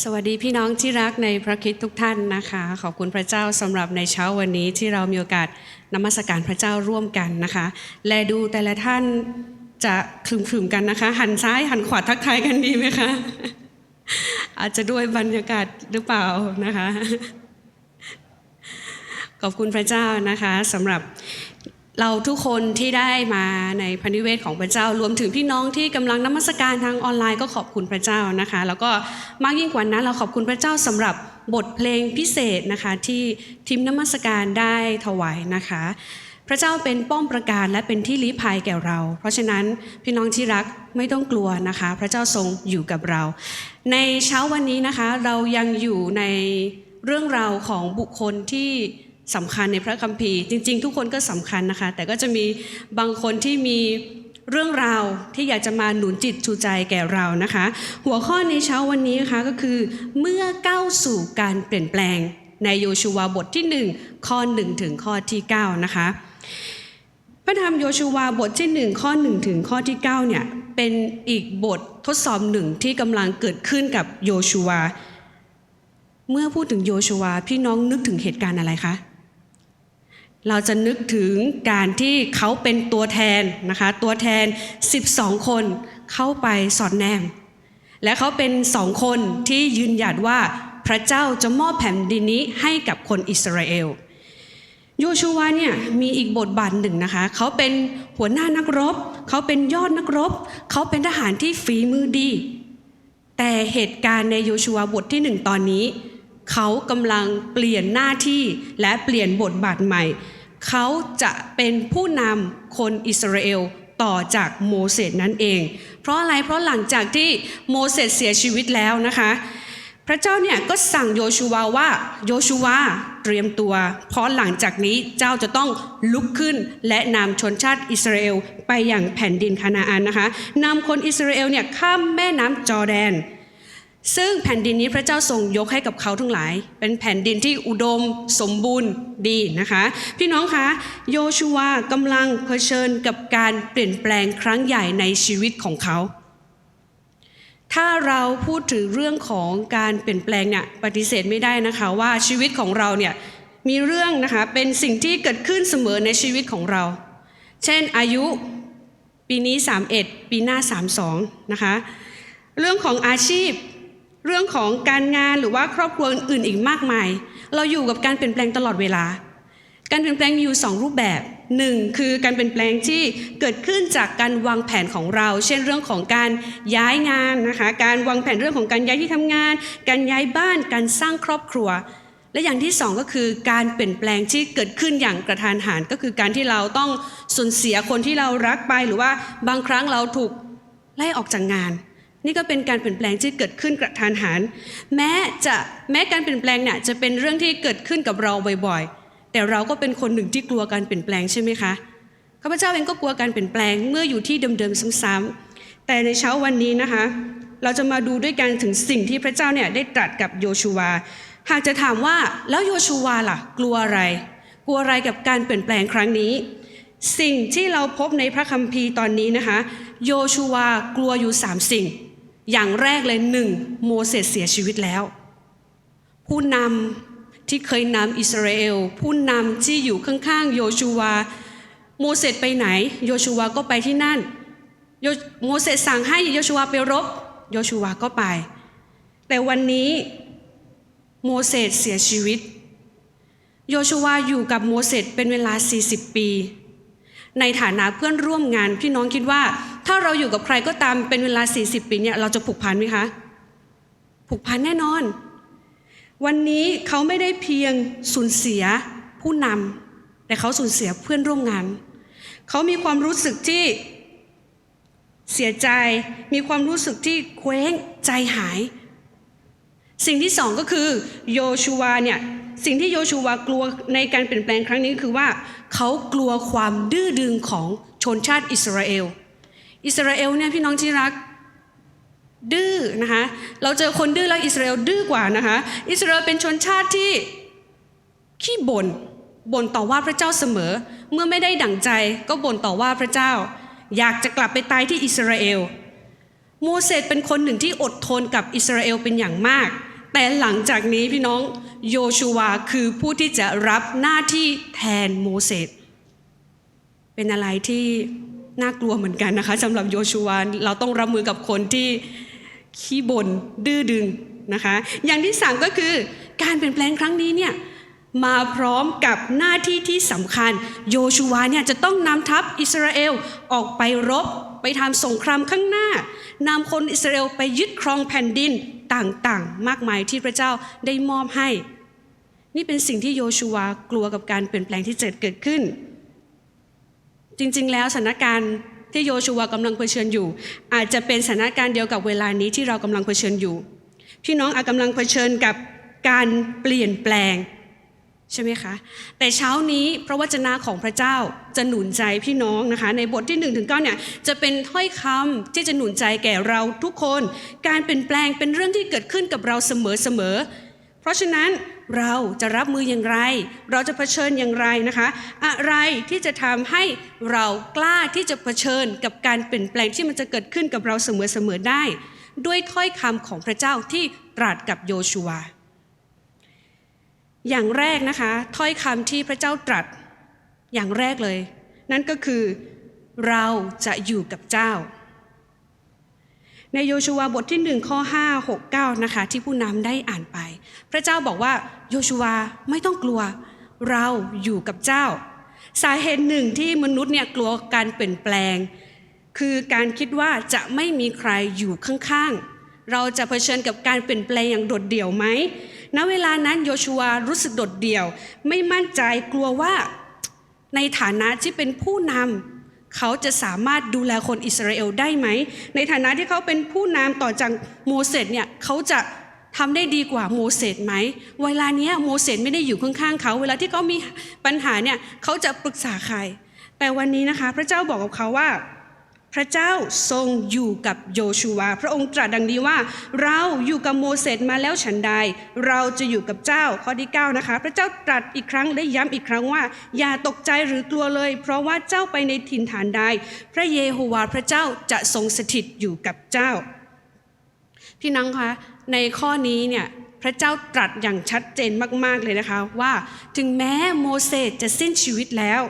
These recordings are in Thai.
สวัสดีพี่น้องที่รักในพระคริสต์ทุกท่านนะคะ ขอบคุณพระเจ้าสำหรับในเช้าวันนี้ที่เรามีโอกาสนมัสการพระเจ้าร่วมกันนะคะ และดูแต่ละท่านจะคลึมๆกันนะคะ หันซ้ายหันขวาทักทายกันดีไหมคะอาจจะด้วยบรรยากาศหรือเปล่านะคะ ขอบคุณพระเจ้านะคะสำหรับ เราทุกคนที่ได้มาในพระนิเวศของพระเจ้ารวมถึงพี่น้องที่กำลังนมัสการทางออนไลน์ก็ขอบคุณพระเจ้านะคะ แล้วก็มากยิ่งกว่านั้นเราขอบคุณพระเจ้าสำหรับบทเพลงพิเศษนะคะที่ทีมนมัสการได้ถวายนะคะ พระเจ้าเป็นป้อมประการและเป็นที่ลี้ภัยแก่เรา เพราะฉะนั้นพี่น้องที่รักไม่ต้องกลัวนะคะ พระเจ้าทรงอยู่กับเรา ในเช้าวันนี้นะคะเรายังอยู่ในเรื่องราวของบุคคลที่ สำคัญในพระคัมภีร์ จริง ๆ ทุกคนก็สำคัญนะคะ แต่ก็จะมีบางคนที่มีเรื่องราวที่อยากจะมาหนุนจิตชูใจแก่เรานะคะ หัวข้อในเช้าวันนี้นะคะก็คือ เมื่อก้าวสู่การเปลี่ยนแปลงในโยชูวาบทที่ 1 ข้อ 1 ถึงข้อที่ 9 นะคะ พระธรรมโยชูวาบทที่ 1 ข้อ 1 ถึงข้อที่ 9 เนี่ย เป็นอีกบททดสอบหนึ่งที่กำลังเกิดขึ้นกับโยชูวา เมื่อพูดถึงโยชูวาพี่น้องนึกถึงเหตุการณ์อะไรคะ เราจะนึกถึงการที่เขาเป็นตัวแทนนะคะ ตัวแทน 12 คนเข้าไปสอดแนม และเขาเป็นสองคนที่ยืนหยัดว่าพระเจ้าจะมอบแผ่นดินนี้ให้กับคนอิสราเอลโยชูวาเนี่ยมีอีกบทบาทหนึ่งนะคะ เขาเป็นหัวหน้านักรบ เขาเป็นยอดนักรบ เขาเป็นทหารที่ฝีมือดี แต่เหตุการณ์ในโยชูวาบทที่หนึ่งตอนนี้ เขากำลังเปลี่ยนหน้าที่และเปลี่ยนบทบาทใหม่ เขาจะเป็นผู้นำคนอิสราเอลต่อจากโมเสสนั่นเอง เพราะอะไรเพราะหลังจากที่โมเสสเสียชีวิตแล้วนะคะ พระเจ้าเนี่ยก็สั่งโยชูวาว่าโยชูวาเตรียมตัว เพราะหลังจากนี้เจ้าจะต้องลุกขึ้นและนำชนชาติอิสราเอลไปอย่างแผ่นดินคานาอันนะคะนำคนอิสราเอลเนี่ยข้ามแม่น้ำจอแดน ซึ่งแผ่นดินนี้พระเจ้าทรงยกให้กับเขาทั้งหลาย เป็นแผ่นดินที่อุดมสมบูรณ์ดีนะคะ พี่น้องคะโยชูวากำลังเผชิญกับการเปลี่ยนแปลงครั้งใหญ่ในชีวิตของเขา ถ้าเราพูดถึงเรื่องของการเปลี่ยนแปลงเนี่ยปฏิเสธไม่ได้นะคะว่าชีวิตของเราเนี่ยมีเรื่องนะคะเป็นสิ่งที่เกิดขึ้นเสมอในชีวิตของเรา เช่นอายุปีนี้ 31 ปีหน้า 32 นะคะ เรื่องของอาชีพ เรื่องของการงานหรือว่าครอบครัวอื่นๆอีกมากมาย เราอยู่กับการเปลี่ยนแปลงตลอดเวลา การเปลี่ยนแปลงมีอยู่ 2 รูปแบบหนึ่งคือการเปลี่ยนแปลงที่เกิดขึ้นจากการวางแผนของเรา เช่นเรื่องของการย้ายงานนะคะ การวางแผนเรื่องของการย้ายที่ทำงาน การย้ายบ้าน การสร้างครอบครัว และอย่างที่สองก็คือการเปลี่ยนแปลงที่เกิดขึ้นอย่างกระทานหันก็คือการที่เราต้องสูญเสียคนที่เรารักไป หรือว่าบางครั้งเราถูกไล่ออกจากงาน นี่ก็เป็นการเปลี่ยนแปลงที่เกิดขึ้นกระทานหัน แม้จะแม้การเปลี่ยนแปลงเนี่ยจะเป็นเรื่องที่เกิดขึ้นกับเราบ่อยๆ แต่เราก็เป็นคนหนึ่งที่กลัวการเปลี่ยนแปลงใช่ไหมคะข้าพเจ้าเองก็กลัวการเปลี่ยนแปลงเมื่ออยู่ที่เดิมๆซ้ำๆแต่ในเช้าวันนี้นะคะ เราจะมาดูด้วยกันถึงสิ่งที่พระเจ้าเนี่ยได้ตรัสกับโยชูวาหากจะถามว่าแล้วโยชูวาล่ะ กลัวอะไร กลัวอะไรกับการเปลี่ยนแปลงครั้งนี้ สิ่งที่เราพบในพระคัมภีร์ตอนนี้นะคะ โยชูวากลัวอยู่สามสิ่ง อย่างแรกเลยหนึ่งโมเสสเสียชีวิตแล้ว ผู้นำที่เคยนำอิสราเอล ผู้นำที่อยู่ข้างๆ โยชูวา โมเสสไปไหน โยชูวาก็ไปที่นั่นโมเสสสั่งให้โยชูวาไปรบ โยชูวาก็ไป แต่วันนี้โมเสสเสียชีวิต โยชูวาอยู่กับโมเสสเป็นเวลา 40 ปี ในฐานะเพื่อนร่วมงานพี่น้องคิดว่า ถ้าเราอยู่กับใครก็ตามเป็นเวลา 40 ปีเนี่ยเราจะผูกพันไหมคะ ผูกพันแน่นอน วันนี้เขาไม่ได้เพียงสูญเสียผู้นำแต่เขาสูญเสียเพื่อนร่วมงาน เขามีความรู้สึกที่เสียใจ มีความรู้สึกที่เคว้งใจหาย สิ่งที่สองก็คือโยชูวาเนี่ยสิ่งที่โยชูวากลัวในการเปลี่ยนแปลงครั้งนี้คือว่า เขากลัวความดื้อดึงของชนชาติอิสราเอล อิสราเอลเนี่ยพี่น้องที่รักดื้อนะคะเราเจอคนดื้อแล้วอิสราเอลดื้อกว่านะคะอิสราเอลเป็นชนชาติที่ขี้บ่นบ่นต่อว่าพระเจ้าเสมอ เมื่อไม่ได้ดั่งใจก็บ่นต่อว่าพระเจ้า อยากจะกลับไปตายที่อิสราเอลโมเสสเป็นคนหนึ่งที่อดทนกับอิสราเอลเป็นอย่างมาก แต่หลังจากนี้พี่น้องโยชูวาคือผู้ที่จะรับหน้าที่แทนโมเสสเป็นอะไรที่ น่ากลัวเหมือนกันนะคะสำหรับโยชูวาเราต้องรับมือกับคนที่ขี้บน่นดื้อดึงนะคะ อย่างที่สามก็คือการเปลี่ยนแปลงครั้งนี้เนี่ยมาพร้อมกับหน้าที่ที่สำคัญ โยชูวาเนี่ยจะต้องนำทัพอิสราเอลออกไปรบ ไปทำสงครามข้างหน้านำคนอิสราเอลไปยึดครองแผ่นดินต่างๆ มากมายที่พระเจ้าได้มอบให้ นี่เป็นสิ่งที่โยชูวากลัวกับการเปลี่ยนแปลงที่จะเกิดขึ้น จริง ๆ แล้วสถานการณ์ที่โยชูวากำลังเผชิญอยู่ อาจจะเป็นสถานการณ์เดียวกับเวลานี้ที่เรากำลังเผชิญอยู่ พี่น้องอาจกำลังเผชิญกับการเปลี่ยนแปลงใช่ไหมคะ แต่เช้านี้พระวจนะของพระเจ้าจะหนุนใจพี่น้องนะคะ ในบทที่1นถึงเเนี่ยจะเป็นถ้อยคำที่จะหนุนใจแก่เราทุกคน การเปลี่ยนแปลงเป็นเรื่องที่เกิดขึ้นกับเราเสมอๆ เพราะฉะนั้นเราจะรับมืออย่างไร เราจะเผชิญอย่างไรนะคะ อะไรที่จะทำให้เรากล้าที่จะเผชิญกับการเปลี่ยนแปลงที่มันจะเกิดขึ้นกับเราเสมอๆได้ ด้วยถ้อยคำของพระเจ้าที่ตรัสกับโยชูวาอย่างแรกนะคะ ถ้อยคำที่พระเจ้าตรัสอย่างแรกเลย นั่นก็คือเราจะอยู่กับเจ้า ในโยชูวาบทที่หนึ่งข้อ5 6 9นะคะที่ผู้นำได้อ่านไป พระเจ้าบอกว่าโยชูวาไม่ต้องกลัว เราอยู่กับเจ้า สาเหตุหนึ่งที่มนุษย์เนี่ยกลัวการเปลี่ยนแปลง คือการคิดว่าจะไม่มีใครอยู่ข้างๆ เราจะเผชิญกับการเปลี่ยนแปลงอย่างโดดเดี่ยวไหมณเวลานั้นโยชูวารู้สึกโดดเดี่ยว ไม่มั่นใจกลัวว่าในฐานะที่เป็นผู้นำ เขาจะสามารถดูแลคนอิสราเอลได้ไหม ในฐานะที่เขาเป็นผู้นำต่อจากโมเสสเนี่ยเขาจะทำได้ดีกว่าโมเสสไหม เวลาเนี้ยโมเสสไม่ได้อยู่ข้างๆเขา เวลาที่เขามีปัญหาเนี่ยเขาจะปรึกษาใคร แต่วันนี้นะคะ พระเจ้าบอกกับเขาว่า พระเจ้าทรงอยู่กับโยชูวา พระองค์ตรัสดังนี้ว่า เราอยู่กับโมเสสมาแล้วฉันใด เราจะอยู่กับเจ้าข้อที่9นะคะ พระเจ้าตรัสอีกครั้งและย้ำอีกครั้งว่า อย่าตกใจหรือกลัวเลย เพราะว่าเจ้าไปในถิ่นฐานใด พระเยโฮวาห์พระเจ้าจะทรงสถิตอยู่กับเจ้า พี่น้องคะในข้อนี้เนี่ยพระเจ้าตรัสอย่างชัดเจนมากๆเลยนะคะว่า ถึงแม้โมเสสจะสิ้นชีวิตแล้ว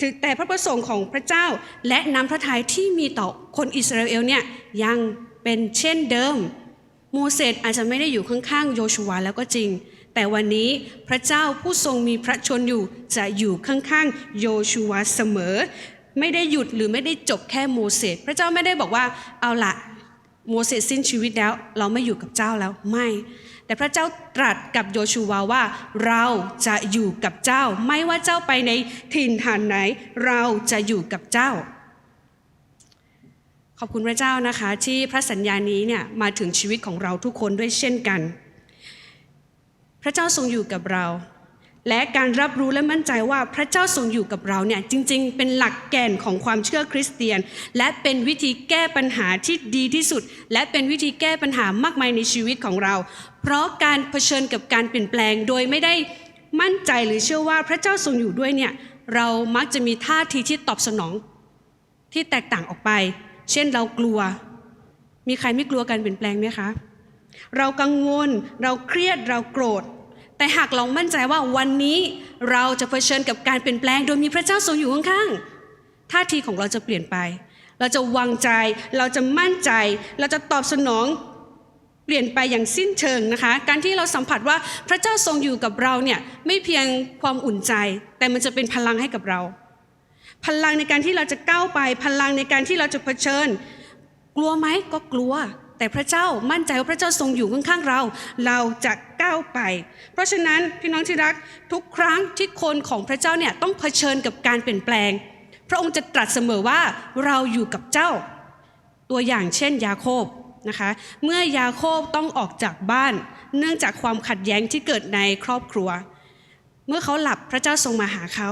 ถึงแต่พระประสงค์ของพระเจ้า และน้ำพระทัยที่มีต่อคนอิสราเอลเนี่ยยังเป็นเช่นเดิม โมเสสอาจจะไม่ได้อยู่ข้างๆโยชูวาแล้วก็จริง แต่วันนี้พระเจ้าผู้ทรงมีพระชนอยู่จะอยู่ข้างๆโยชูวาเสมอ ไม่ได้หยุดหรือไม่ได้จบแค่โมเสสพระเจ้าไม่ได้บอกว่าเอาละโมเสสสิ้นชีวิตแล้ว เราไม่อยู่กับเจ้าแล้วไม่ แต่พระเจ้าตรัสกับโยชูวาว่า เราจะอยู่กับเจ้า ไม่ว่าเจ้าไปในถิ่นฐานไหน เราจะอยู่กับเจ้า ขอบคุณพระเจ้านะคะ ที่พระสัญญานี้เนี่ยมาถึงชีวิตของเราทุกคนด้วยเช่นกัน พระเจ้าทรงอยู่กับเรา และการรับรู้และมั่นใจว่าพระเจ้าทรงอยู่กับเราเนี่ยจริง ๆ เป็นหลักแก่นของความเชื่อคริสเตียน และเป็นวิธีแก้ปัญหาที่ดีที่สุด และเป็นวิธีแก้ปัญหามากมายในชีวิตของเรา เพราะการเผชิญกับการเปลี่ยนแปลงโดยไม่ได้มั่นใจหรือเชื่อว่าพระเจ้าทรงอยู่ด้วยเนี่ยเรามักจะมีท่าทีที่ตอบสนองที่แตกต่างออกไป เช่นเรากลัว มีใครไม่กลัวการเปลี่ยนแปลงไหมคะ เรากังวล เราเครียด เราโกรธ แต่หากเรามั่นใจว่าวันนี้เราจะเผชิญกับการเปลี่ยนแปลง โดยมีพระเจ้าทรงอยู่ข้างๆท่าทีของเราจะเปลี่ยนไป เราจะวางใจ เราจะมั่นใจ เราจะตอบสนองเปลี่ยนไปอย่างสิ้นเชิงนะคะ การที่เราสัมผัสว่าพระเจ้าทรงอยู่กับเราเนี่ยไม่เพียงความอุ่นใจ แต่มันจะเป็นพลังให้กับเรา พลังในการที่เราจะก้าวไป พลังในการที่เราจะเผชิญ กลัวไหมก็กลัว แต่พระเจ้ามั่นใจว่าพระเจ้าทรงอยู่ข้างๆเรา เราจะก้าวไป เพราะฉะนั้นพี่น้องที่รักทุกครั้งที่คนของพระเจ้าเนี่ยต้องเผชิญกับการเปลี่ยนแปลง พระองค์จะตรัสเสมอว่าเราอยู่กับเจ้า ตัวอย่างเช่น ยาโคบนะคะ เมื่อยาโคบต้องออกจากบ้าน เนื่องจากความขัดแย้งที่เกิดในครอบครัว เมื่อเขาหลับพระเจ้าทรงมาหาเขา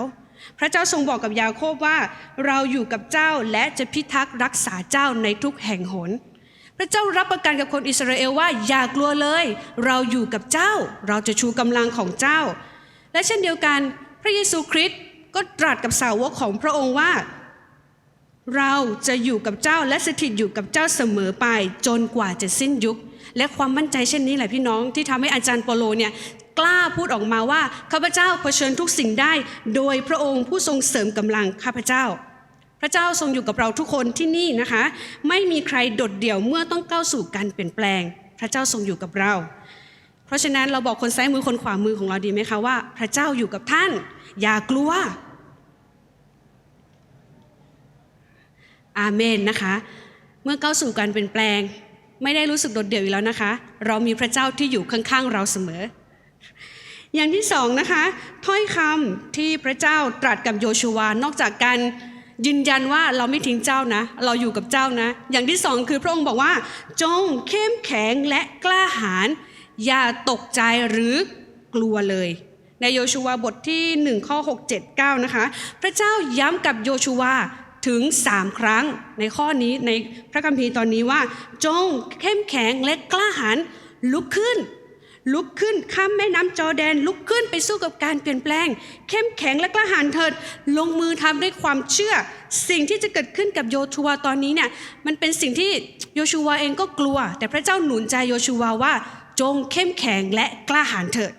พระเจ้าทรงบอกกับยาโคบว่า เราอยู่กับเจ้าและจะพิทักษ์รักษาเจ้าในทุกแห่งหน พระเจ้ารับประกันกับคนอิสราเอลว่าอย่ากลัวเลย เราอยู่กับเจ้า เราจะชูกำลังของเจ้า และเช่นเดียวกันพระเยซูคริสต์ก็ตรัสกับสาวกของพระองค์ว่า เราจะอยู่กับเจ้าและสถิตอยู่กับเจ้าเสมอไปจนกว่าจะสิ้นยุค และความมั่นใจเช่นนี้แหละพี่น้องที่ทำให้อาจารย์เปโลเนี่ยกล้าพูดออกมาว่าข้าพเจ้าเผชิญทุกสิ่งได้ โดยพระองค์ผู้ทรงเสริมกำลังข้าพเจ้า พระเจ้าทรงอยู่กับเราทุกคนที่นี่นะคะ ไม่มีใครโดดเดี่ยวเมื่อต้องก้าวสู่การเปลี่ยนแปลง พระเจ้าทรงอยู่กับเรา เพราะฉะนั้นเราบอกคนซ้ายมือคนขวามือของเราดีไหมคะว่า พระเจ้าอยู่กับท่าน อย่ากลัวอาเมนนะคะ เมื่อก้าวสู่การเปลี่ยนแปลง ไม่ได้รู้สึกโดดเดี่ยวอีกแล้วนะคะ เรามีพระเจ้าที่อยู่ข้างๆเราเสมอ อย่างที่สองนะคะถ้อยคำที่พระเจ้าตรัสกับโยชูวานอกจากการ ยืนยันว่าเราไม่ทิ้งเจ้านะ เราอยู่กับเจ้านะ อย่างที่สองคือพระองค์บอกว่า จงเข้มแข็งและกล้าหาญอย่าตกใจหรือกลัวเลย ในโยชูวาบทที่ 1 ข้อ 6 7 9 นะคะ พระเจ้าย้ำกับโยชูวาถึง 3 ครั้งในข้อนี้ในพระคัมภีร์ตอนนี้ว่า จงเข้มแข็งและกล้าหาญลุกขึ้น ลุกขึ้นข้ามแม่น้ำจอแดน ลุกขึ้นไปสู้กับการเปลี่ยนแปลง เข้มแข็งและกล้าหาญเถิด ลงมือทำด้วยความเชื่อ สิ่งที่จะเกิดขึ้นกับโยชูวาตอนนี้เนี่ยมันเป็นสิ่งที่โยชูวาเองก็กลัว แต่พระเจ้าหนุนใจโยชูวาว่า จงเข้มแข็งและกล้าหาญเถิด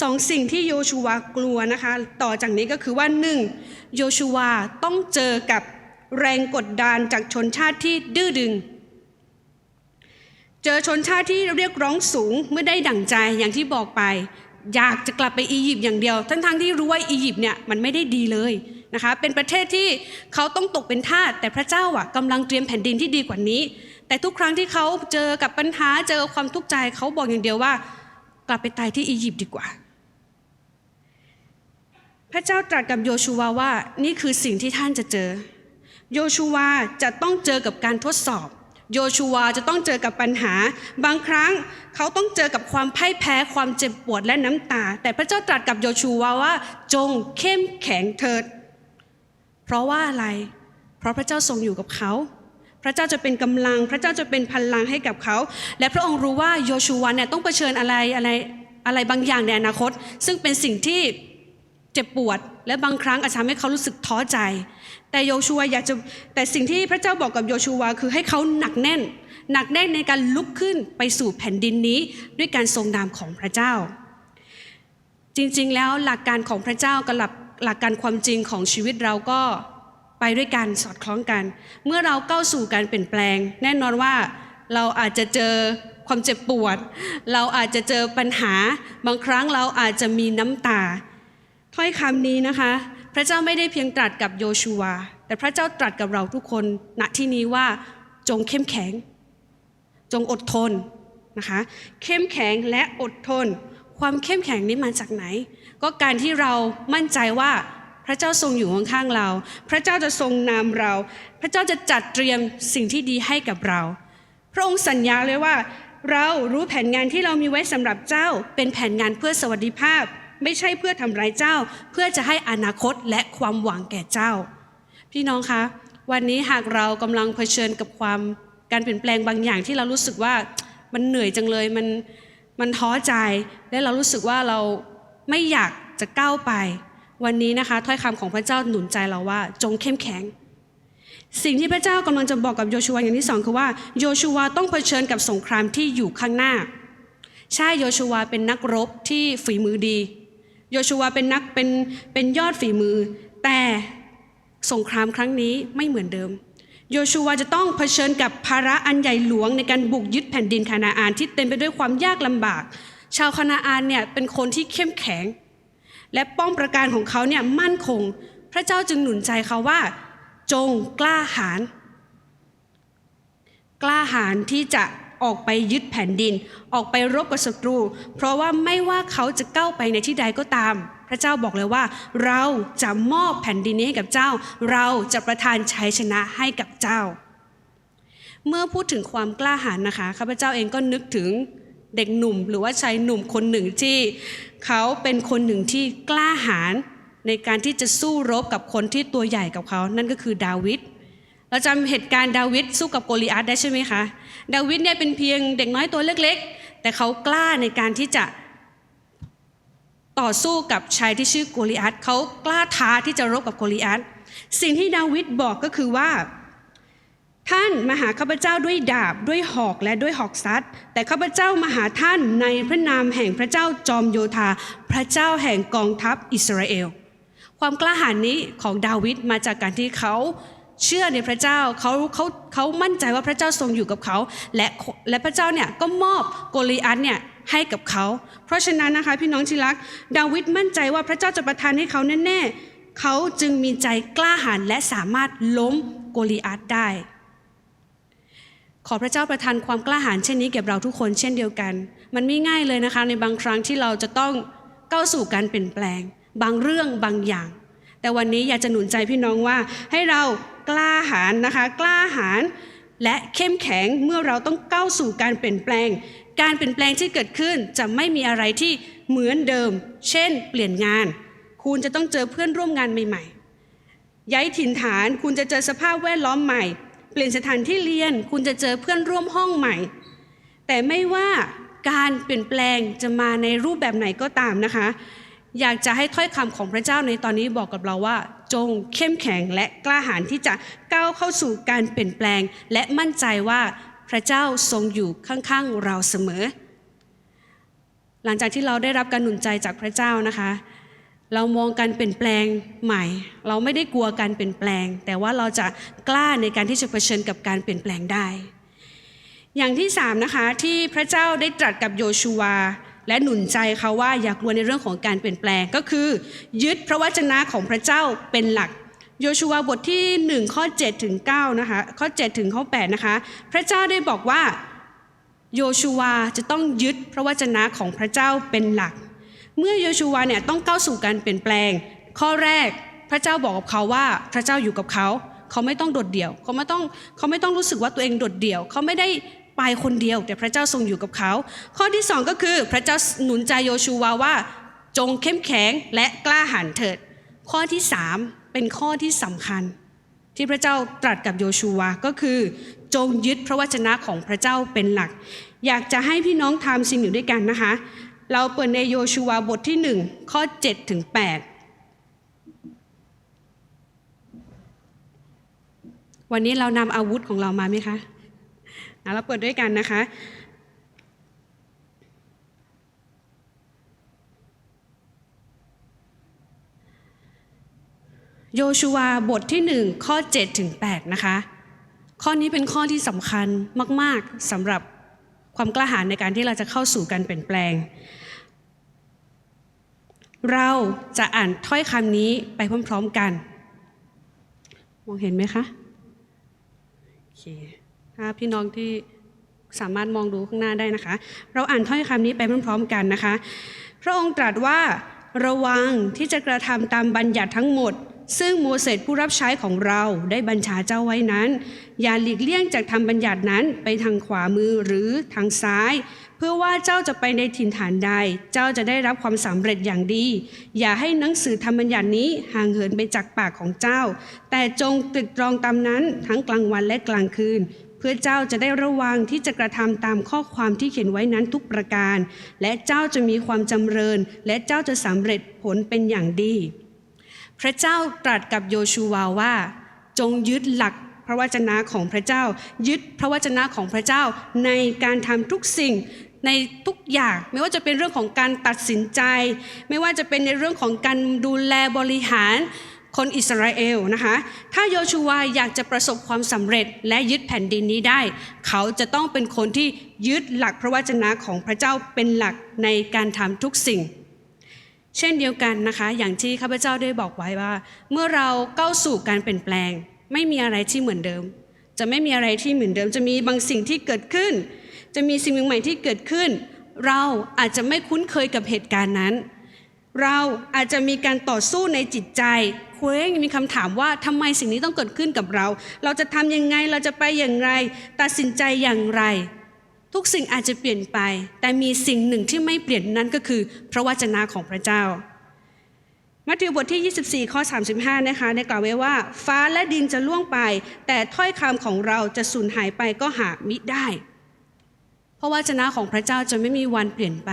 สองสิ่งที่โยชูวากลัวนะคะ ต่อจากนี้ก็คือว่าหนึ่งโยชูวาต้องเจอกับแรงกดดันจากชนชาติที่ดื้อดึง เจอชนชาติที่เรียกร้องสูงเมื่อได้ดั่งใจอย่างที่บอกไป อยากจะกลับไปอียิปต์อย่างเดียว ทั้งๆทที่รู้ว่าอียิปต์เนี่ยมันไม่ได้ดีเลยนะคะเป็นประเทศที่เขาต้องตกเป็นทาสแต่พระเจ้าอะกำลังเตรียมแผ่นดินที่ดีกว่านี้ แต่ทุกครั้งที่เขาเจอกับปัญหาเจอความทุกข์ใจเขาบอกอย่างเดียวว่า กลับไปตายที่อียิปต์ดีกว่า พระเจ้าตรัสกับโยชูวาว่านี่คือสิ่งที่ท่านจะเจอ โยชูวาจะต้องเจอกับการทดสอบ โยชูวาจะต้องเจอกับปัญหา บางครั้งเขาต้องเจอกับความพ่ายแพ้ความเจ็บปวดและน้ำตา แต่พระเจ้าตรัสกับโยชูวาว่า จงเข้มแข็งเถิด เพราะว่าอะไร เพราะพระเจ้าทรงอยู่กับเขา พระเจ้าจะเป็นกำลัง พระเจ้าจะเป็นพลังให้กับเขา และพระองค์รู้ว่าโยชูวาเนี่ยต้องเผชิญอะไรอะไรอะไรบางอย่างในอนาคต ซึ่งเป็นสิ่งที่เจ็บปวด และบางครั้งอาจทำให้เขารู้สึกท้อใจ แต่โยชัวอยากจะแต่สิ่งที่พระเจ้าบอกกับโยชัวคือให้เขาหนักแน่น หนักแน่นในการลุกขึ้นไปสู่แผ่นดินนี้ด้วยการทรงนามของพระเจ้า จริงๆแล้วหลักการของพระเจ้ากับหลักหลักการความจริงของชีวิตเราก็ไปด้วยกันสอดคล้องกัน เมื่อเราก้าวสู่การเปลี่ยนแปลง แน่นอนว่าเราอาจจะเจอความเจ็บปวด เราอาจจะเจอปัญหา บางครั้งเราอาจจะมีน้ำตา ถ้อยคำนี้นะคะ พระเจ้าไม่ได้เพียงตรัสกับโยชูวา แต่พระเจ้าตรัสกับเราทุกคนณที่นี้ว่าจงเข้มแข็ง จงอดทนนะคะ เข้มแข็งและอดทน ความเข้มแข็งนี้มาจากไหน ก็การที่เรามั่นใจว่าพระเจ้าทรงอยู่ข้างๆเรา พระเจ้าจะทรงนำเรา พระเจ้าจะจัดเตรียมสิ่งที่ดีให้กับเรา พระองค์สัญญาเลยว่า เรารู้แผนงานที่เรามีไว้สำหรับเจ้าเป็นแผนงานเพื่อสวัสดิภาพ ไม่ใช่เพื่อทำร้ายเจ้า เพื่อจะให้อนาคตและความหวังแก่เจ้า พี่น้องคะ วันนี้หากเรากำลังเผชิญกับความการเปลี่ยนแปลงบางอย่างที่เรารู้สึกว่ามันเหนื่อยจังเลยมันมันท้อใจ และเรารู้สึกว่าเราไม่อยากจะก้าวไป วันนี้นะคะถ้อยคำของพระเจ้าหนุนใจเราว่า จงเข้มแข็งสิ่งที่พระเจ้ากำลังจะบอกกับโยชูวาอย่างที่สองคือว่าโยชูวาต้องเผชิญกับสงครามที่อยู่ข้างหน้า ใช่โยชูวาเป็นนักรบที่ฝีมือดี โยชูวาเป็นนักเป็นเป็นยอดฝีมือ แต่สงครามครั้งนี้ไม่เหมือนเดิม โยชูวาจะต้องเผชิญกับภาระอันใหญ่หลวงในการบุกยึดแผ่นดินคานาอานที่เต็มไปด้วยความยากลำบาก ชาวคานาอานเนี่ยเป็นคนที่เข้มแข็ง และป้อมประการของเขาเนี่ยมั่นคง พระเจ้าจึงหนุนใจเขาว่า จงกล้าหาญกล้าหาญที่จะ ออกไปยึดแผ่นดิน ออกไปรบกับศัตรู เพราะว่าไม่ว่าเขาจะก้าวไปในที่ใดก็ตาม พระเจ้าบอกเลยว่า เราจะมอบแผ่นดินนี้ให้กับเจ้า เราจะประทานชัยชนะให้กับเจ้า เมื่อพูดถึงความกล้าหาญนะคะข้าพเจ้าเองก็นึกถึงเด็กหนุ่ม หรือว่าชายหนุ่มคนหนึ่งที่ เขาเป็นคนหนึ่งที่กล้าหาญในการที่จะสู้รบกับคนที่ตัวใหญ่กับเขา นั่นก็คือดาวิด เราจำเหตุการณ์ดาวิดสู้กับโกลิอัตได้ใช่ไหมคะดาวิดเนี่ยเป็นเพียงเด็กน้อยตัวเล็กๆ แต่เขากล้าในการที่จะต่อสู้กับชายที่ชื่อโกลิอัตเขากล้าท้าที่จะรบกับโกลิอัตสิ่งที่ดาวิดบอกก็คือว่า ท่านมาหาข้าพเจ้าด้วยดาบด้วยหอกและด้วยหอกซัดแต่ข้าพเจ้ามาหาท่านในพระนามแห่งพระเจ้าจอมโยธา พระเจ้าแห่งกองทัพอิสราเอล ความกล้าหาญนี้ของดาวิดมาจากการที่เขา เชื่อในพระเจ้าเขาเขาเขามั่นใจว่าพระเจ้าทรงอยู่กับเขา และและพระเจ้าเนี่ยก็มอบโกลิอัตเนี่ยให้กับเขา เพราะฉะนั้นนะคะพี่น้องที่รัก ดาวิดมั่นใจว่าพระเจ้าจะประทานให้เขาแน่ๆเขาจึงมีใจกล้าหาญและสามารถล้มโกลิอัตได้ ขอพระเจ้าประทานความกล้าหาญเช่นนี้แก่เราทุกคนเช่นเดียวกัน มันไม่ง่ายเลยนะคะในบางครั้งที่เราจะต้องก้าวสู่การเปลี่ยนแปลง บางเรื่องบางอย่าง แต่วันนี้อยากจะหนุนใจพี่น้องว่าให้เรา กล้าหาญนะคะ กล้าหาญและเข้มแข็งเมื่อเราต้องก้าวสู่การเปลี่ยนแปลง การเปลี่ยนแปลงที่เกิดขึ้นจะไม่มีอะไรที่เหมือนเดิม เช่น เปลี่ยนงาน คุณจะต้องเจอเพื่อนร่วมงานใหม่ ๆ ย้ายถิ่นฐาน คุณจะเจอสภาพแวดล้อมใหม่ เปลี่ยนสถานที่เรียน คุณจะเจอเพื่อนร่วมห้องใหม่ แต่ไม่ว่าการเปลี่ยนแปลงจะมาในรูปแบบไหนก็ตามนะคะ อยากจะให้ถ้อยคำของพระเจ้าในตอนนี้บอกกับเราว่า จงเข้มแข็งและกล้าหาญที่จะก้าวเข้าสู่การเปลี่ยนแปลง และมั่นใจว่าพระเจ้าทรงอยู่ข้างๆเราเสมอ หลังจากที่เราได้รับการหนุนใจจากพระเจ้านะคะ เรามองการเปลี่ยนแปลงใหม่ เราไม่ได้กลัวการเปลี่ยนแปลง แต่ว่าเราจะกล้าในการที่จะเผชิญกับการเปลี่ยนแปลงได้ อย่างที่สามนะคะที่พระเจ้าได้ตรัสกับโยชูวา และหนุนใจเขาว่าอย่ากลัวในเรื่องของการเปลี่ยนแปลงก็คือ ยึดพระวจนะของพระเจ้าเป็นหลักโยชูวาบทที่ 1 ข้อ7ถึง9นะคะข้อ7ถึงข้อ8นะคะพระเจ้าได้บอกว่าโยชูวาจะต้องยึดพระวจนะของพระเจ้าเป็นหลัก เมื่อโยชูวาเนี่ยต้องก้าวสู่การเปลี่ยนแปลง ข้อแรกพระเจ้าบอกกับเขาว่าพระเจ้าอยู่กับเขา เขาไม่ต้องโดดเดี่ยว เขาไม่ต้องเขาไม่ต้องรู้สึกว่าตัวเองโดดเดี่ยว เขาไม่ได้ ไปคนเดียว แต่พระเจ้าทรงอยู่กับเขา ข้อที่สองก็คือพระเจ้าหนุนใจโยชูวาว่า จงเข้มแข็งและกล้าหาญเถิด ข้อที่สามเป็นข้อที่สำคัญ ที่พระเจ้าตรัสกับโยชูวาก็คือ จงยึดพระวจนะของพระเจ้าเป็นหลัก อยากจะให้พี่น้องทำสิ่งหนึ่ด้วยกันนะคะ เราเปิดในโยชูวาบทที่1ข้อ7ถึง8วันนี้เรานำอาวุธของเรามาไหมคะ เราเปิดด้วยกันนะคะ โยชูวาบทที่ 1 ข้อ7ถึง8นะคะ ข้อนี้เป็นข้อที่สำคัญมาก ๆสำหรับความกล้าหาญในการที่เราจะเข้าสู่การเปลี่ยนแปลง เราจะอ่านถ้อยคำนี้ไปพร้อม ๆกัน มองเห็นไหมคะโอเค ถ้าพี่น้องที่สามารถมองดูข้างหน้าได้นะคะ เราอ่านถ้อยคำนี้ไปพร้อมๆกันนะคะ พระองค์ตรัสว่าระวังที่จะกระทำตามบัญญัติทั้งหมด ซึ่งโมเสสผู้รับใช้ของเราได้บัญชาเจ้าไว้นั้น อย่าหลีกเลี่ยงจากทำบัญญัตินั้นไปทางขวามือหรือทางซ้าย เพื่อว่าเจ้าจะไปในถิ่นฐานใด เจ้าจะได้รับความสำเร็จอย่างดี อย่าให้หนังสือทำบัญญัตินี้ห่างเหินไปจากปากของเจ้า แต่จงตรึกตรองตามนั้นทั้งกลางวันและกลางคืน เพื่อเจ้าจะได้ระวังที่จะกระทำตามข้อความที่เขียนไว้นั้นทุกประการ และเจ้าจะมีความจำเริญ และเจ้าจะสำเร็จผลเป็นอย่างดี พระเจ้าตรัสกับโยชูวาว่า จงยึดหลักพระวจนะของพระเจ้า ยึดพระวจนะของพระเจ้าในการทำทุกสิ่งในทุกอย่างไม่ว่าจะเป็นเรื่องของการตัดสินใจ ไม่ว่าจะเป็นในเรื่องของการดูแลบริหาร คนอิสราเอลนะคะ ถ้าโยชูวาอยากจะประสบความสำเร็จและยึดแผ่นดินนี้ได้ เขาจะต้องเป็นคนที่ยึดหลักพระวจนะของพระเจ้าเป็นหลักในการทำทุกสิ่ง เช่นเดียวกันนะคะ อย่างที่ข้าพเจ้าได้บอกไว้ว่า เมื่อเราก้าสู่การเปลี่ยนแปลง ไม่มีอะไรที่เหมือนเดิม จะไม่มีอะไรที่เหมือนเดิม จะมีบางสิ่งที่เกิดขึ้น จะมีสิ่งใหม่ที่เกิดขึ้น เราอาจจะไม่คุ้นเคยกับเหตุการณ์นั้น เราอาจจะมีการต่อสู้ในจิตใจ เคว้งมีคำถามว่าทำไมสิ่งนี้ต้องเกิดขึ้นกับเรา เราจะทำยังไงเราจะไปอย่างไร ตัดสินใจอย่างไร ทุกสิ่งอาจจะเปลี่ยนไป แต่มีสิ่งหนึ่งที่ไม่เปลี่ยนนั้นก็คือพระวจนะของพระเจ้ามัทธิวบทที่ 24 ข้อ 35 นะคะได้กล่าวไว้ว่า ฟ้าและดินจะล่วงไป แต่ถ้อยคำของเราจะสูญหายไปก็หามิได้ พราะวจนะของพระเจ้าจะไม่มีวันเปลี่ยนไป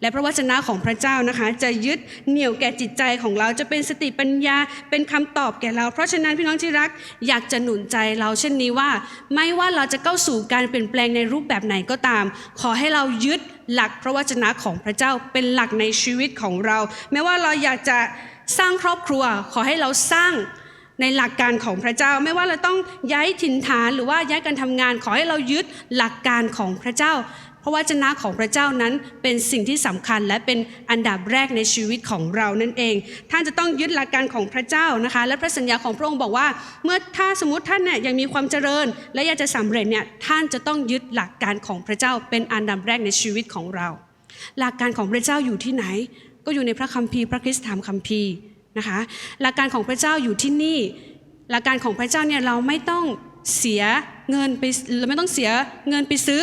และพระวจนะของพระเจ้านะคะ จะยึดเหนี่ยวแก่จิตใจของเราจะเป็นสติปัญญาเป็นคำตอบแก่เรา เพราะฉะนั้นพี่น้องที่รักอยากจะหนุนใจเราเช่นนี้ว่า ไม่ว่าเราจะเข้าสู่การเปลี่ยนแปลงในรูปแบบไหนก็ตาม ขอให้เรายึดหลักพระวจนะของพระเจ้าเป็นหลักในชีวิตของเรา แม้ว่าเราอยากจะสร้างครอบครัว ขอให้เราสร้าง ในหลักการของพระเจ้าไม่ว่าเราต้องย้ายถิ่นฐานหรือว่าย้ายการทำงานขอให้เรายึดหลักการของพระเจ้า เพราะวจนะของพระเจ้านั้นเป็นสิ่งที่สำคัญและเป็นอันดับแรกในชีวิตของเรานั่นเอง ท่านจะต้องยึดหลักการของพระเจ้านะคะ และพระสัญญาของพระองค์บอกว่า เมื่อถ้าสมมติท่านเนี่ยยังมีความเจริญ และอยากจะสำเร็จเนี่ยท่านจะต้องยึดหลักการของพระเจ้า เป็นอันดับแรกในชีวิตของเรา หลักการของพระเจ้าอยู่ที่ไหน ก็อยู่ในพระคัมภีร์พระคริสตธรรมคัมภีร์ นะคะหลักการของพระเจ้าอยู่ที่นี่ หลักการของพระเจ้าเนี่ยเราไม่ต้องเสียเงินไปเราไม่ต้องเสียเงินไปซื้อ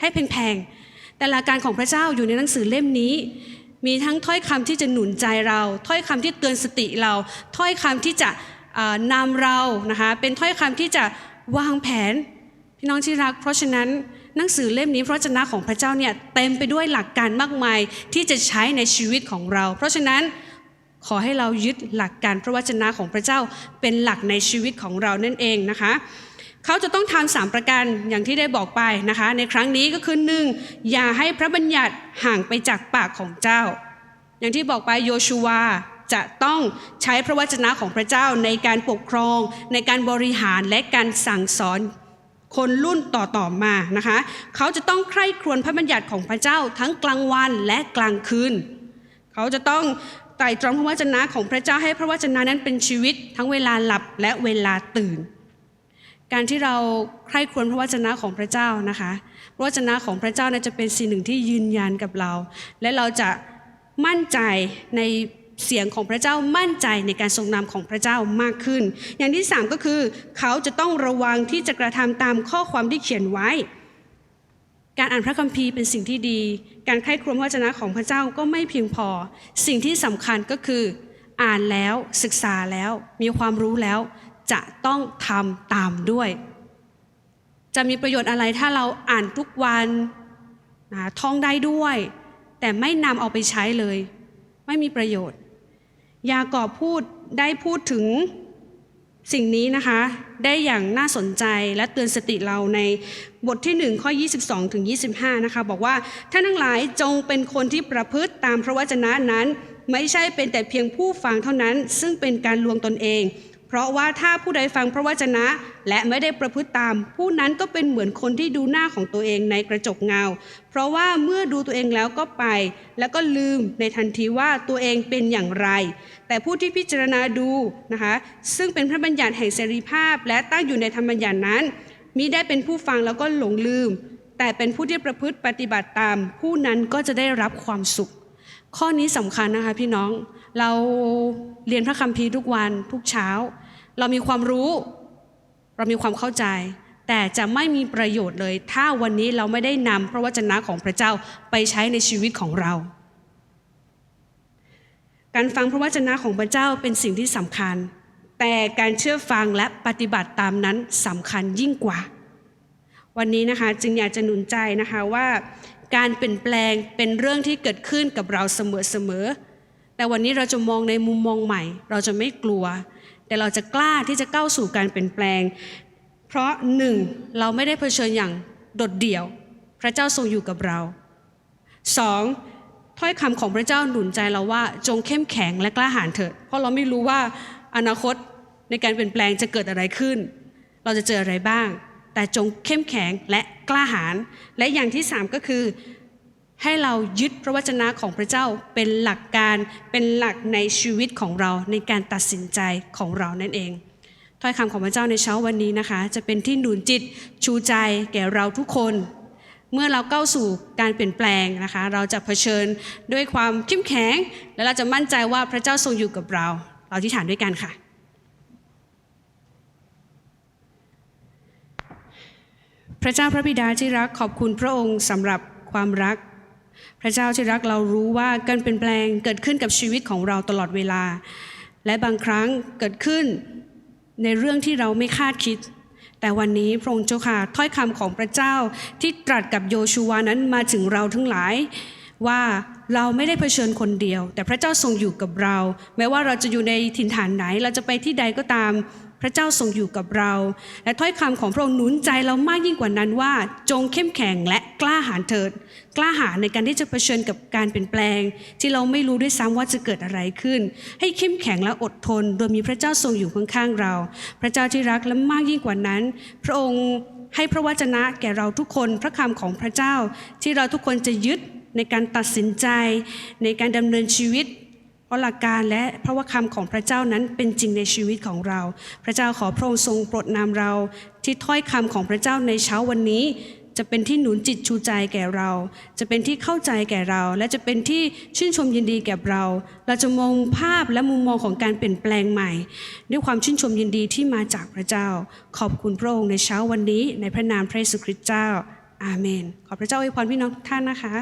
ให้แพงๆแต่หลักการของพระเจ้าอยู่ในหนังสือเล่มนี้ มีทั้งถ้อยคำที่จะหนุนใจเรา ถ้อยคำที่เตือนสติเรา ถ้อยคำที่จะนำเรานะคะเป็นถ้อยคำที่จะวางแผนพี่น้องที่รัก เพราะฉะนั้นหนังสือเล่มนี้พระวจนะของพระเจ้าเนี่ยเต็มไปด้วยหลักการมากมายที่จะใช้ในชีวิตของเรา เพราะฉะนั้น ขอให้เรายึดหลักการพระวจนะของพระเจ้าเป็นหลักในชีวิตของเรานั่นเองนะคะเขาจะต้องทำสามประการอย่างที่ได้บอกไปนะคะ ในครั้งนี้ก็คือหนึ่งอย่าให้พระบัญญัติห่างไปจากปากของเจ้า อย่างที่บอกไปโยชูวาจะต้องใช้พระวจนะของพระเจ้าในการปกครอง ในการบริหารและการสั่งสอนคนรุ่นต่อๆมานะคะ เขาจะต้องใคร่ครวญพระบัญญัติของพระเจ้าทั้งกลางวันและกลางคืน เขาจะต้อง ไตร่ตรองพระวจนะของพระเจ้าให้พระวจนะนั้นเป็นชีวิตทั้งเวลาหลับและเวลาตื่น การที่เราใคร่ควญพระวจนะของพระเจ้านะคะพระวจนะของพระเจ้านั้นจะเป็นสิ่งหนึ่งที่ยืนยันกับเรา และเราจะมั่นใจในเสียงของพระเจ้ามั่นใจในการทรงนำของพระเจ้ามากขึ้น อย่างที่สามก็คือ เขาจะต้องระวังที่จะกระทำตามข้อความที่เขียนไว้ การอ่านพระคัมภีร์เป็นสิ่งที่ดี การใคร่ครวญพระวจนะของพระเจ้าก็ไม่เพียงพอ สิ่งที่สำคัญก็คือ อ่านแล้วศึกษาแล้ว มีความรู้แล้ว จะต้องทำตามด้วย จะมีประโยชน์อะไรถ้าเราอ่านทุกวันนะท่องได้ด้วย แต่ไม่นำเอาไปใช้เลย ไม่มีประโยชน์ ยากอบพูดได้พูดถึง สิ่งนี้นะคะได้อย่างน่าสนใจและเตือนสติเราในบทที่ 1 ข้อ 22 ถึง 25 นะคะ บอกว่าท่านทั้งหลายจงเป็นคนที่ประพฤติตามพระวจนะนั้น ไม่ใช่เป็นแต่เพียงผู้ฟังเท่านั้น ซึ่งเป็นการลวงตนเอง ราะว่าถ้าผู้ใดฟังพระวจนะ และไม่ได้ประพฤติตาม ผู้นั้นก็เป็นเหมือนคนที่ดูหน้าของตัวเองในกระจกเงา เพราะว่าเมื่อดูตัวเองแล้วก็ไป แล้วก็ลืมในทันทีว่าตัวเองเป็นอย่างไร แต่ผู้ที่พิจารณาดูนะคะซึ่งเป็นพระบัญญัติแห่งเสรีภาพ และตั้งอยู่ในธรรมบัญญัตินั้นมิได้เป็นผู้ฟังแล้วก็หลงลืม แต่เป็นผู้ที่ประพฤติปฏิบัติตาม ผู้นั้นก็จะได้รับความสุข ข้อนี้สำคัญนะคะพี่น้องเราเรียนพระคัมภีร์ทุกวันทุกเช้า เรามีความรู้ เรามีความเข้าใจ แต่จะไม่มีประโยชน์เลย ถ้าวันนี้เราไม่ได้นำพระวจนะของพระเจ้าไปใช้ในชีวิตของเรา การฟังพระวจนะของพระเจ้าเป็นสิ่งที่สำคัญ แต่การเชื่อฟังและปฏิบัติตามนั้นสำคัญยิ่งกว่า วันนี้นะคะจึงอยากจะหนุนใจนะคะว่าการเปลี่ยนแปลงเป็นเรื่องที่เกิดขึ้นกับเราเสมอๆแต่วันนี้เราจะมองในมุมมองใหม่ เราจะไม่กลัว แต่เราจะกล้าที่จะก้าวสู่การเปลี่ยนแปลง เพราะหนึ่งเราไม่ได้เผชิญอย่างโดดเดี่ยว พระเจ้าทรงอยู่กับเราสองถ้อยคำของพระเจ้าหนุนใจเราว่าจงเข้มแข็งและกล้าหาญเถิดเพราะเราไม่รู้ว่าอนาคตในการเปลี่ยนแปลงจะเกิดอะไรขึ้น เราจะเจออะไรบ้าง แต่จงเข้มแข็งและกล้าหาญและอย่างที่สามก็คือ ให้เรายึดพระวจนะของพระเจ้าเป็นหลักการเป็นหลักในชีวิตของเราในการตัดสินใจของเรานั่นเองถ้อยคำของพระเจ้าในเช้าวันนี้นะคะ จะเป็นที่หนุนจิตชูใจแก่เราทุกคน เมื่อเราก้าวสู่การเปลี่ยนแปลงนะคะ เราจะเผชิญด้วยความเข้มแข็ง และเราจะมั่นใจว่าพระเจ้าทรงอยู่กับเรา เราที่ฐานด้วยกันค่ะพระเจ้าพระบิดาที่รักขอบคุณพระองค์สำหรับความรัก พระเจ้าที่รักเรารู้ว่าการเปลี่ยนแปลงเกิดขึ้นกับชีวิตของเราตลอดเวลา และบางครั้งเกิดขึ้นในเรื่องที่เราไม่คาดคิด แต่วันนี้พระองค์เจ้าค่ะถ้อยคำของพระเจ้าที่ตรัสกับโยชูวานั้นมาถึงเราทั้งหลายว่าเราไม่ได้เผชิญคนเดียว แต่พระเจ้าทรงอยู่กับเรา แม้ว่าเราจะอยู่ในถิ่นฐานไหน เราจะไปที่ใดก็ตาม ระเจ้าทรงอยู่กับเรา และถ้อยคำของพระองค์หนุนใจเรามากยิ่งกว่านั้นว่า จงเข้มแข็งและกล้าหาญเถิด กล้าหาญในการที่จะเผชิญกับการเปลี่ยนแปลง ที่เราไม่รู้ด้วยซ้ำว่าจะเกิดอะไรขึ้น ให้เข้มแข็งและอดทน โดยมีพระเจ้าทรงอยู่ข้างๆเรา พระเจ้าที่รักและมากยิ่งกว่านั้น พระองค์ให้พระวจนะแก่เราทุกคนพระคำของพระเจ้า ที่เราทุกคนจะยึดในการตัดสินใจ ในการดำเนินชีวิต เพราะหลักการและพระวคำของพระเจ้านั้นเป็นจริงในชีวิตของเรา พระเจ้าขอพระองค์ทรงโปรดนำเรา ที่ถ้อยคำของพระเจ้าในเช้าวันนี้ จะเป็นที่หนุนจิตชูใจแก่เรา จะเป็นที่เข้าใจแก่เรา และจะเป็นที่ชื่นชมยินดีแก่เรา เราจะมองภาพและมุมมองของการเปลี่ยนแปลงใหม่ ด้วยความชื่นชมยินดีที่มาจากพระเจ้า ขอบคุณพระองค์ในเช้าวันนี้ ในพระนามพระเยซูคริสต์เจ้า อาเมน ขอพระเจ้าอวยพรพี่น้องทุกท่านนะคะ